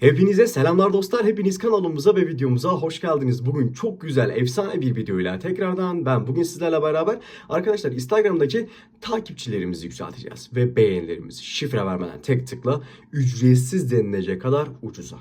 Hepinize selamlar dostlar. Hepiniz kanalımıza ve videomuza hoş geldiniz. Bugün çok güzel, efsane bir videoyla tekrardan ben bugün sizlerle beraber arkadaşlar Instagram'daki takipçilerimizi yükselteceğiz. Ve beğenilerimizi şifre vermeden tek tıkla ücretsiz denilecek kadar ucuza.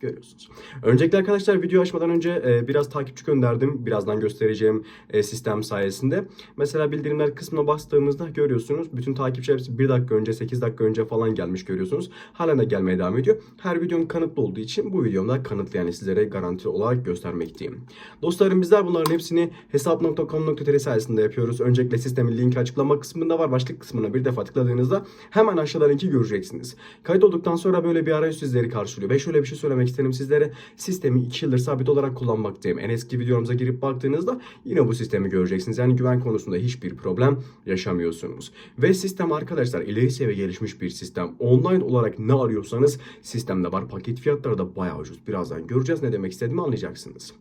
Görüyorsunuz. Öncelikle arkadaşlar video açmadan önce e, biraz takipçi gönderdim. Birazdan göstereceğim e, sistem sayesinde. Mesela bildirimler kısmına bastığımızda görüyorsunuz. Bütün takipçi hepsi 1 dakika önce 8 dakika önce falan gelmiş görüyorsunuz. Halen de gelmeye devam ediyor. Her videom kanıtlı olduğu için bu videomda kanıtlı yani sizlere garanti olarak göstermekteyim. Dostlarım bizler bunların hepsini hesap.com.tr sayesinde yapıyoruz. Öncelikle sistemin linki açıklama kısmında var. Başlık kısmına bir defa tıkladığınızda hemen aşağıda linki göreceksiniz. Kayıt olduktan sonra böyle bir arayüz sizleri karşılıyor. Ve şöyle bir şey söylemek isterim sizlere. Sistemi 2 yıldır sabit olarak kullanmaktayım. En eski videomuza girip baktığınızda yine bu sistemi göreceksiniz. Yani güven konusunda hiçbir problem yaşamıyorsunuz. Ve sistem arkadaşlar ileri seviye gelişmiş bir sistem. Online olarak ne arıyorsanız sistemde var. Paket fiyatları da bayağı ucuz. Birazdan göreceğiz ne demek istediğimi anlayacaksınız.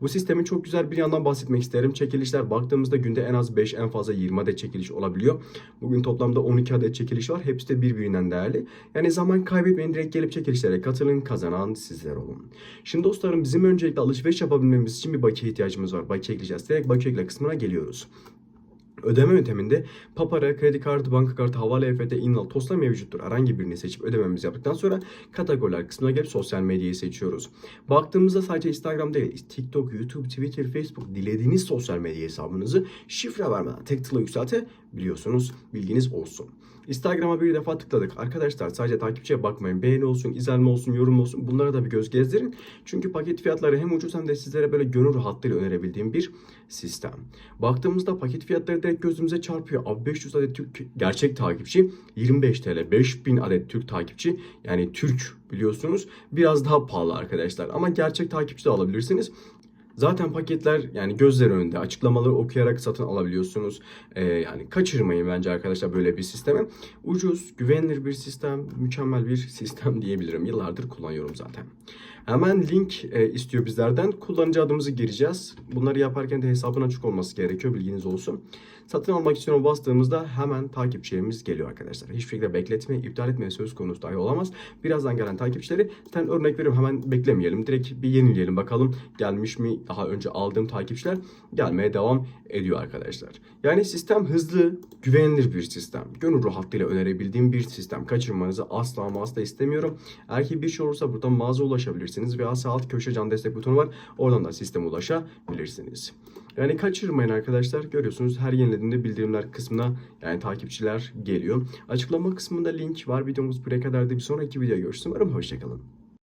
Bu sistemin çok güzel bir yandan bahsetmek isterim. Çekilişler baktığımızda günde en az 5 en fazla 20 adet çekiliş olabiliyor. Bugün toplamda 12 adet çekiliş var. Hepsi de birbirinden değerli. Yani zaman kaybetmeyin direkt gelip çekilişlere katılın. Kazanan sizler olun. Şimdi dostlarım bizim öncelikle alışveriş yapabilmemiz için bir bakiye ihtiyacımız var. Bakiye ekleyeceğiz. Direkt bakiye ekle kısmına geliyoruz. Ödeme yönteminde Papara, kredi kartı, banka kartı, havale EFT, İnnal, TOS'la mevcuttur. Herhangi birini seçip ödememizi yaptıktan sonra kategoriler kısmına gelip sosyal medyayı seçiyoruz. Baktığımızda sadece Instagram değil, TikTok, YouTube, Twitter, Facebook dilediğiniz sosyal medya hesabınızı şifre vermeden tek tıkla yükseltebiliyorsunuz. Bilginiz olsun. Instagram'a bir defa tıkladık. Arkadaşlar sadece takipçiye bakmayın. Beğeni olsun, izlenme olsun, yorum olsun. Bunlara da bir göz gezdirin. Çünkü paket fiyatları hem ucuz hem de sizlere böyle gönül rahatlığıyla önerebildiğim bir sistem. Baktığımızda paket fiyatları direkt gözümüze çarpıyor. Abi 500 adet Türk gerçek takipçi 25 TL. 5000 adet Türk takipçi yani Türk biliyorsunuz biraz daha pahalı arkadaşlar. Ama gerçek takipçi de alabilirsiniz. Zaten paketler yani gözler önünde açıklamaları okuyarak satın alabiliyorsunuz. Ee, yani kaçırmayın bence arkadaşlar böyle bir sistemi. Ucuz, güvenilir bir sistem, mükemmel bir sistem diyebilirim. Yıllardır kullanıyorum zaten. Hemen link e, istiyor bizlerden. Kullanıcı adımızı gireceğiz. Bunları yaparken de hesabın açık olması gerekiyor. Bilginiz olsun. Satın almak için o bastığımızda hemen takipçilerimiz geliyor arkadaşlar. Hiçbir şekilde bekletme, iptal etme söz konusu dahi olamaz. Birazdan gelen takipçileri zaten örnek veriyorum hemen beklemeyelim. Direkt bir yenileyelim bakalım gelmiş mi daha önce aldığım takipçiler gelmeye devam ediyor arkadaşlar. Yani sistem hızlı, güvenilir bir sistem. Gönül rahatlığıyla önerebildiğim bir sistem. Kaçırmanızı asla ama asla istemiyorum. Eğer ki bir şey olursa buradan mağaza ulaşabilirsiniz veya sağ alt köşe can destek butonu var. Oradan da sisteme ulaşabilirsiniz. Yani kaçırmayın arkadaşlar. Görüyorsunuz her yenilediğimde bildirimler kısmına yani takipçiler geliyor. Açıklama kısmında link var. Videomuz buraya kadar da bir sonraki videoya görüşürüz. Umarım hoşçakalın.